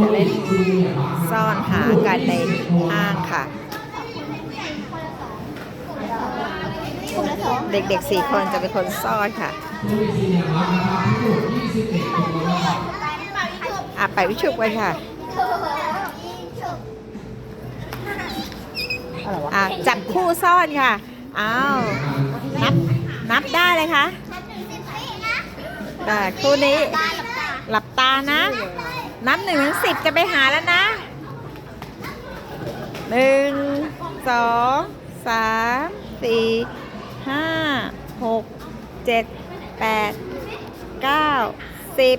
จะเล่นซ่อนหากันในห้างค่ะ เด็กๆสี่คนจะเป็นคนซ่อนค่ะอะไปวิชุกไปค่ะอะไรวะอะจับคู่ซ่อนค่ะ อ้าว นับ นับได้เลยคะได้คู่นี้ หลับตานะ นับหนึ่งถึงสิบจะไปหาแล้วนะหนึ่งสองสามสี่ห้าหกเจ็ดแปดเก้าสิบ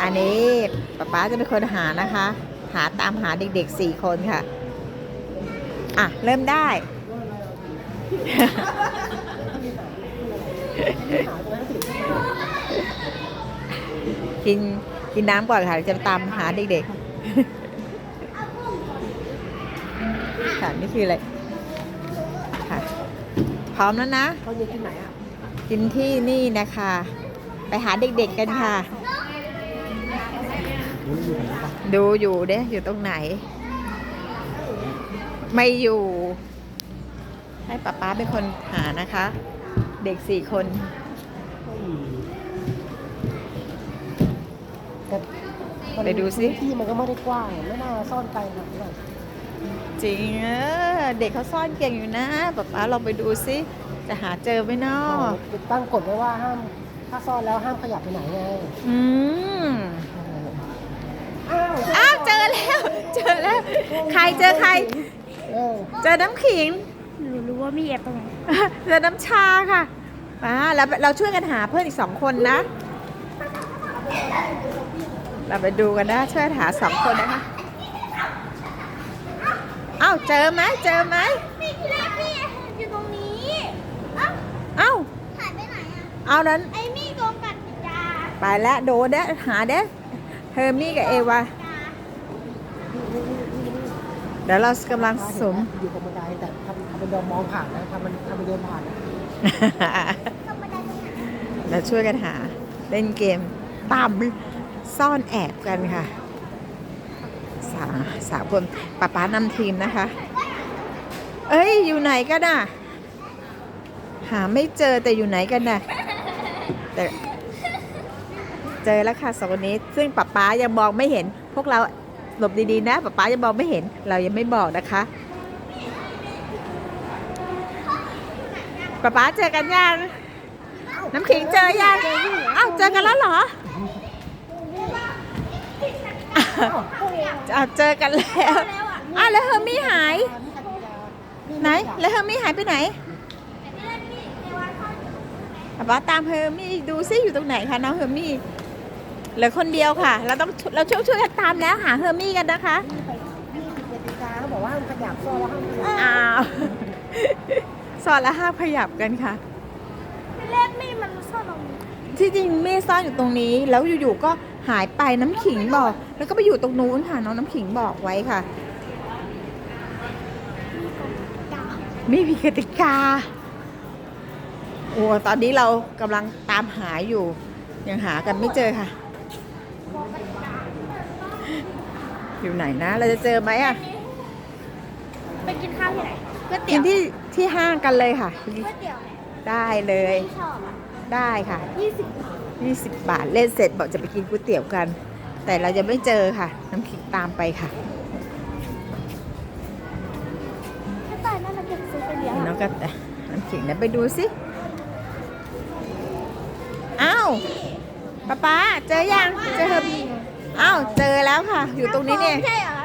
อันนี้ป๊าป๊าจะเป็นคนหานะคะ หาตามหาเด็กๆสี่คนค่ะ อะ เริ่มได้ กิน กินน้ำก่อนค่ะเดี๋ยวจะตามหาเด็กๆค่ะนี่คืออะไรค่ะ พร้อมแล้วนะตอนเย็นกินไหนอะกินที่นี่นะคะ ไปหาเด็กๆกันค่ะ ดูอยู่เด้อยู่ตรงไหน ไม่อยู่ ให้ป๊าป๊าเป็นคนหานะคะ เด็กสี่คน แต่มันไปดูสิที่มันก็ไม่ได้กว้างไม่น่าซ่อนไกลขนาดนี้หรอกจริงเออเด็กเขาซ่อนเก่งอยู่นะป๊าป๊าลองไปดูสิจะหาเจอไหมเนาะติดตั้งกฎไว้ว่าห้ามถ้าซ่อนแล้วห้ามขยับไปไหนไงอืมอ้าวอ้าวเจอแล้ว เจอแล้ว ใครเจอใคร เออเจอน้ำขิง หนูรู้ว่ามีแอบตรงไหนเจอน้ำชาค่ะมาแล้วเราช่วยกันหาเพื่อนอีกสองคนนะ เราไปดูกันนะช่วยหาสองคนนะคะเอ้าเจอไหมเจอไหมพี่ที่แรกพี่อยู่ตรงนี้เอ้าเอ้าหายไปไหนอะเอานั้นไอ้มี่โกงกัดยาไปแล้วโดนเด้หาเด้เฮอร์มี่กับเอวาเดี๋ยวเรากำลังสมอยู่ตรงบันไดแต่ทำทำเป็นเดินมองผ่านนะทำมันทำเป็นเดินผ่านนะธรรมดาตรงไหนเราช่วยกันหาเล่นเกม ตามซ่อนแอบกันค่ะสามสามคนป้าป๊านำทีมนะคะ เอ้ย อยู่ไหนกันน่ะ หาไม่เจอแต่อยู่ไหนกันน่ะแต่เจอแล้วค่ะสองคนนี้ ซึ่งป้าป๊ายังมองไม่เห็น พวกเราหลบดีๆนะป้าป๊ายังมองไม่เห็น เรายังไม่บอกนะคะป้าป๊าเจอกันยังน้ำขิงเจอยังอ้าวเจอกันแล้วเหรอ อ้าวเจอกันแล้วอ้าวแล้วเฮอร์มี่หาย ไหน แล้วเฮอร์มี่หายไปไหนป๊าป๊าตามเฮอร์มี่ดูซิอยู่ตรงไหนคะน้องเฮอร์มี่เหลือคนเดียวค่ะ เราต้องเราช่วยช่วยกันตามแล้วหาเฮอร์มี่กันนะคะนี่ผิดกติกาเขาบอกว่าห้ามขยับซ่อนแล้วห้ามขยับอ้าวสอนละห้าขยับกันค่ะที่แรกมี่มันซ่อนตรงนี้ที่จริงเมฆซ่อนอยู่ตรงนี้ แล้วอยู่ๆก็ หายไปน้ำขิงบอก แล้วก็ไปอยู่ตรงนู้นค่ะน้องน้ำขิงบอกไว้ค่ะ ไม่มีกติกา โอ้ตอนนี้เรากำลังตามหาอยู่ ยังหากันไม่เจอค่ะ อยู่ไหนนะ เราจะเจอไหมอะไปกินข้าวที่ไหนก๋วยกิเตี๋ยนวที่ที่ห้างกันเลยค่ะ ก๋วยเตี๋ยวเนี่ยได้เลย ที่ชอบอะได้ค่ะ ยี่สิบ 20 บาท เล่นเสร็จบอกจะไปกินก๋วยเตี๋ยวกัน แต่เราจะไม่เจอค่ะ น้ำขิงตามไปค่ะถ้าตายน่าจะเก็บซื้อไปเลี้ยงน้ออะงก็แต่น้ำขิงนะไปดูสิ อ้าวป๊าป๊าเจอยัง เจออ้าวเจอแล้วค่ะ อยู่ตรงนี้เนี่ยใช่เหรอ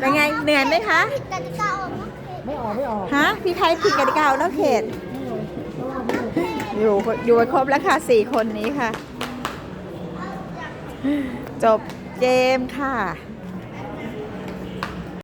เป็นไงเหนื่อยไหมคะผิดกติกาออกนะไม่ออกไม่ออก ฮะ พี่ไทยผิดกติกาแล้วเขต อยู่อยู่ครบแล้วค่ะสี่คนนี้ค่ะ จบเกมค่ะ